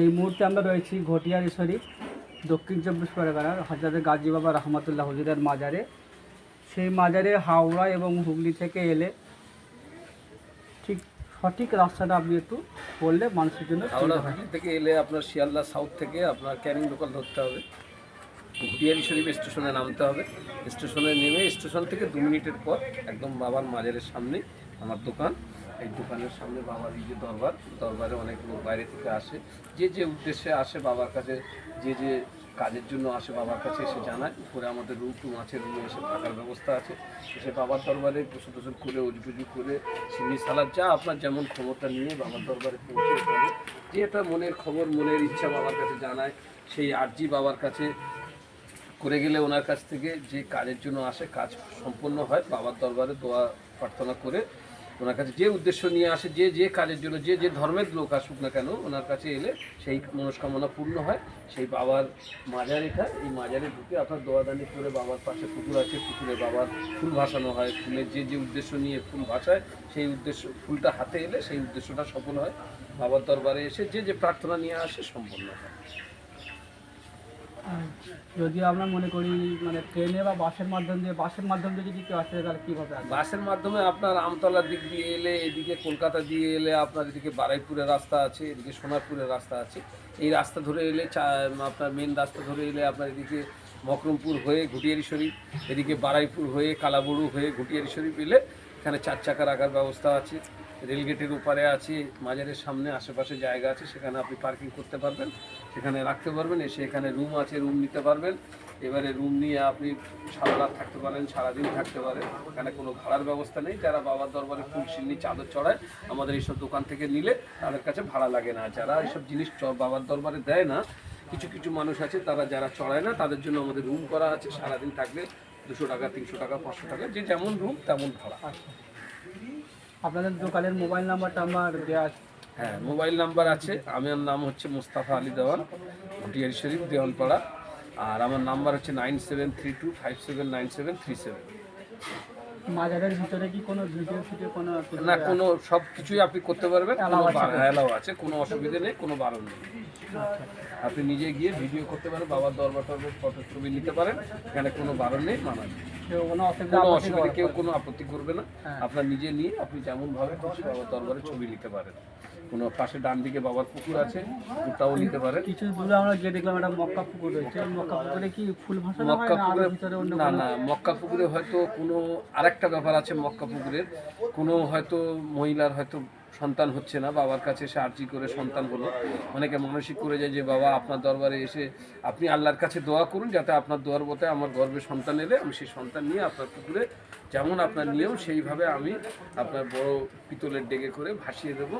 এই মুহূর্তে আমরা রয়েছি ঘটিয়ারি শরীফ দক্ষিণ চব্বিশ পরগনার হজরত গাজী বাবা রহমতুল্লাহ হুজুরের মাজারে। সেই মাজারে হাওড়া এবং হুগলি থেকে এলে ঠিক সঠিক রাস্তাটা আপনি একটু বললে মানুষের জন্য হাওড়া হুগলি থেকে এলে আপনার শিয়ালদা সাউথ থেকে আপনার ক্যানিং লোকাল ধরতে হবে। ঘুটিয়ারি শরীফ স্টেশনে নামতে হবে। স্টেশনে নেমে স্টেশন থেকে দু মিনিটের পর একদম বাবার মাজারের সামনে আমার দোকান। এই দোকানের সামনে বাবার এই যে দরবার, দরবারে অনেক লোক বাইরে থেকে আসে। যে যে উদ্দেশ্যে আসে বাবার কাছে, যে যে কাজের জন্য আসে বাবার কাছে এসে জানায়। উপরে আমাদের রুম টুম আছে, রুমে এসে থাকার ব্যবস্থা আছে। এসে বাবার দরবারে গোসল টোসল করে উজবুজু করে সিন্নি সালাদ, যা আপনার যেমন ক্ষমতা নিয়ে বাবার দরবারে পৌঁছে ওখানে। যে এটা মনের খবর, মনের ইচ্ছা বাবার কাছে জানায়, সেই আর্জি বাবার কাছে করে গেলে ওনার কাছ থেকে যে কাজের জন্য আসে, কাজ সম্পন্ন হয়, বাবার দরবারে দোয়া প্রার্থনা করে ওনার কাছে যে উদ্দেশ্য নিয়ে আসে, যে যে কাজের জন্য, যে যে ধর্মের লোক আসুক না কেন, ওনার কাছে এলে সেই মনস্কামনা পূর্ণ হয়। সেই বাবার মাজার এটা, এই মাজারে ঢুকে আপনার দোয়াদানি করে বাবার পাশে পুকুর আছে, পুকুরে বাবার ফুল ভাসানো হয়। ফুলের যে যে উদ্দেশ্য নিয়ে ফুল ভাসায়, সেই উদ্দেশ্য, ফুলটা হাতে এলে সেই উদ্দেশ্যটা সফল হয়। বাবার দরবারে এসে যে যে প্রার্থনা নিয়ে আসে, সম্পন্ন হয়। আর যদি আমরা মনে করি মানে ট্রেনে বা বাসের মাধ্যম দিয়ে, বাসের মাধ্যম দিয়ে যদি কেউ আসে, তাহলে কীভাবে বাসের মাধ্যমে আপনার আমতলার দিক দিয়ে এলে, এদিকে কলকাতা দিয়ে এলে আপনার এদিকে বারাইপুরের রাস্তা আছে, এদিকে সোনারপুরের রাস্তা আছে। এই রাস্তা ধরে এলে আপনার মেন রাস্তা ধরে এলে আপনার এদিকে মকরমপুর হয়ে ঘুটিয়ারি শরীফ এদিকে বারাইপুর হয়ে কালাবড়ু হয়ে ঘুটিয়ারি শরীফ এলে এখানে চার চাকা রাখার ব্যবস্থা আছে। রেলগেটের ওপারে আছে মাজারের সামনে আশেপাশে জায়গা আছে, সেখানে আপনি পার্কিং করতে পারবেন, সেখানে রাখতে পারবেন, এসে এখানে রুম আছে রুম নিতে পারবেন। এবারে রুম নিয়ে আপনি সারা রাত থাকতে পারেন সারাদিন থাকতে পারেন, এখানে কোনো ভাড়ার ব্যবস্থা নেই। যারা বাবার দরবারে ফুল সিন্নি চাদর চড়ায়, আমাদের এইসব দোকান থেকে নিলে তাদের কাছে ভাড়া লাগে না। যারা এইসব জিনিস বাবার দরবারে দেয় না, কিছু কিছু মানুষ আছে, তারা যারা চড়ায় না, তাদের জন্য আমাদের রুম করা আছে সারাদিন থাকলে দুশো টাকা, তিনশো টাকা, পাঁচশো টাকা, যে যেমন রুম তেমন ভাড়া। আপনাদের দোকানের মোবাইল নাম্বারটা আমার দেওয়া আছে। হ্যাঁ মোবাইল নাম্বার আছে। আমার নাম হচ্ছে মুস্তাফা আলী দেওয়ান ঘটিয়ারি শরীফ দেওয়ানপাড়া আর আমার নাম্বার হচ্ছে nine seven three two five seven nine seven three seven. মাজারের ভিতরে কি কোনো ভিডিও ফিডিও কোনো না কোনো সব কিছুই আপনি করতে পারবেন Allow আছে। কোনো অসুবিধা নেই কোনো বারণ নেই। আপনি নিজে গিয়ে ভিডিও করতে পারেন বাবার দরবার টরবার ফটো ছবি নিতে পারেন এখানে কোনো বারণ নেই মানা নেই। কোনো অসুবিধা কোনো অসুবিধা কেউ কোনো আপত্তি করবে না। হ্যাঁ। আপনার নিজে নিয়ে আপনি যেমন ভাবে খুশি দরবারে ছবি নিতে পারেন। কোনো পাশে ডান দিকে বাবার পুকুর আছে ওটাও নিতে পারেন। কিছু দূরে আমরা গিয়ে দেখলাম একটা মক্কা পুকুর রয়েছে। মক্কা পুকুরে কি ফুল হয় মক্কা পুকুরে না না মক্কা পুকুরে হয়তো কোনো আরেকটা ব্যাপার আছে মক্কা পুকুরের। কোনো হয়তো মহিলার হয়তো সন্তান হচ্ছে না, বাবার কাছে এসে আর্জি করে সন্তান হলো। অনেকে মানসিক করে যায় যে, বাবা, আপনার দরবারে এসে আপনি আল্লাহর কাছে দোয়া করুন, যাতে আপনার দোয়ার মতে আমার গর্বে সন্তান এলে, আমি সেই সন্তান নিয়ে আপনার পুকুরে যেমন আপনার নিয়েও সেইভাবে আমি আপনার বড় পিতলের ডেকে করে ভাসিয়ে দেবো।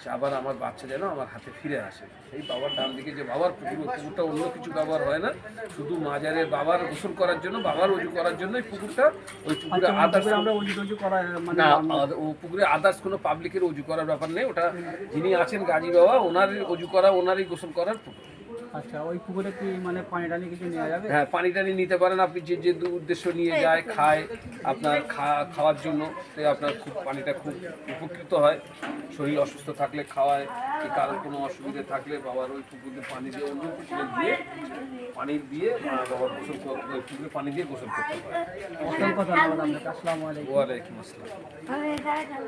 সে আবার আমার বাচ্চা যেন আমার হাতে ফিরে আসে। সেই বাবার ডান দিকে যে বাবার পুকুর পুকুরটা অন্য কিছু ব্যবহার হয় না। শুধু মাজারে বাবার গোসল করার জন্য বাবার অজু করার জন্য এই পুকুরটা ওই পুকুরে আচ্ছা, আদার্স মানে না ও পুকুরে আদার্স কোনো পাবলিকের অজু করার ব্যাপার নেই। ওটা যিনি আছেন গাজী বাবা ওনার অজু করা ওনারই গোসল করার পুকুর আচ্ছা ওই পুকুরে কি মানে পানি টানি কিছু নেওয়া যাবে? হ্যাঁ পানি টানি নিতে পারেন আপনি যে যে উদ্দেশ্য নিয়ে যায় খায় আপনার খাওয়ার জন্য তো আপনার খুব পানিটা খুব উপকৃত হয়। শরীর অসুস্থ থাকলে খাওয়ায় কি কারোর কোনো অসুবিধা থাকলে বাবার ওই পুকুরে পানি দিয়ে অন্য পুকুরে দিয়ে পানি দিয়ে বাবার গোসল করতে পুকুরে পানি দিয়ে গোসল করতে পারে অসংখ্য ধন্যবাদ আপনাকে আসসালামু আলাইকুম। ওয়ালাইকুম আসসালাম।